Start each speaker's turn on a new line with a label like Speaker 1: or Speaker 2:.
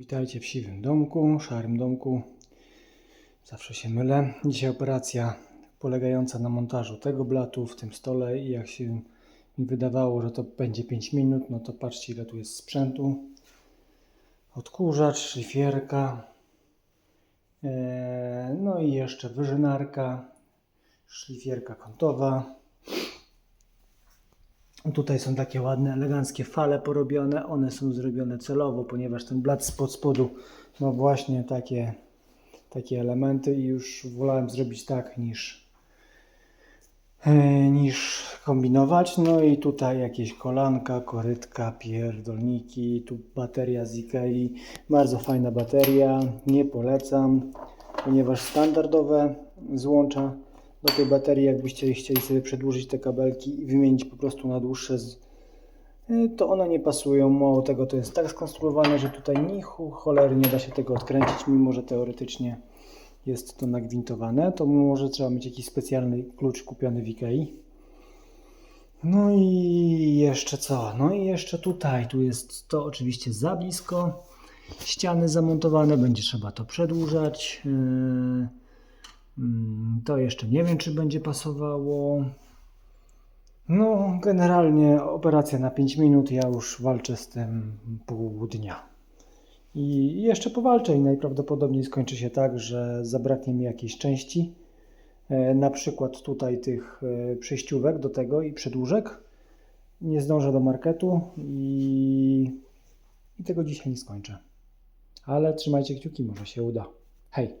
Speaker 1: Witajcie w siwym domku, szarym domku. Zawsze się mylę. Dzisiaj operacja polegająca na montażu tego blatu w tym stole i jak się mi wydawało, że to będzie 5 minut, no to patrzcie ile tu jest sprzętu. Odkurzacz, szlifierka, e, no i jeszcze wyżynarka, szlifierka kątowa. Tutaj są takie ładne, eleganckie fale porobione. One są zrobione celowo, ponieważ ten blat spod spodu ma właśnie takie, takie elementy i już wolałem zrobić tak niż, e, niż kombinować. No i tutaj jakieś kolanka, korytka, pierdolniki, tu bateria z Ikei. Bardzo fajna bateria, nie polecam, ponieważ standardowe złącza do tej baterii, jakbyście chcieli sobie przedłużyć te kabelki i wymienić po prostu na dłuższe, y, to one nie pasują. Mało tego, to jest tak skonstruowane, że tutaj ni chu cholery nie da się tego odkręcić, mimo że teoretycznie jest to nagwintowane. To może trzeba mieć jakiś specjalny klucz kupiony w Ikei. No i jeszcze co? No i jeszcze tutaj, tu jest to oczywiście za blisko. Ściany zamontowane, będzie trzeba to przedłużać. Yy, To jeszcze nie wiem, czy będzie pasowało. No, generalnie operacja na 5 minut, ja już walczę z tym pół dnia. I jeszcze powalczę i najprawdopodobniej skończy się tak, że zabraknie mi jakiejś części. E, Na przykład tutaj tych e, przejściówek do tego i przedłużek. Nie zdążę do marketu i, i tego dzisiaj nie skończę. Ale trzymajcie kciuki, może się uda. Hej!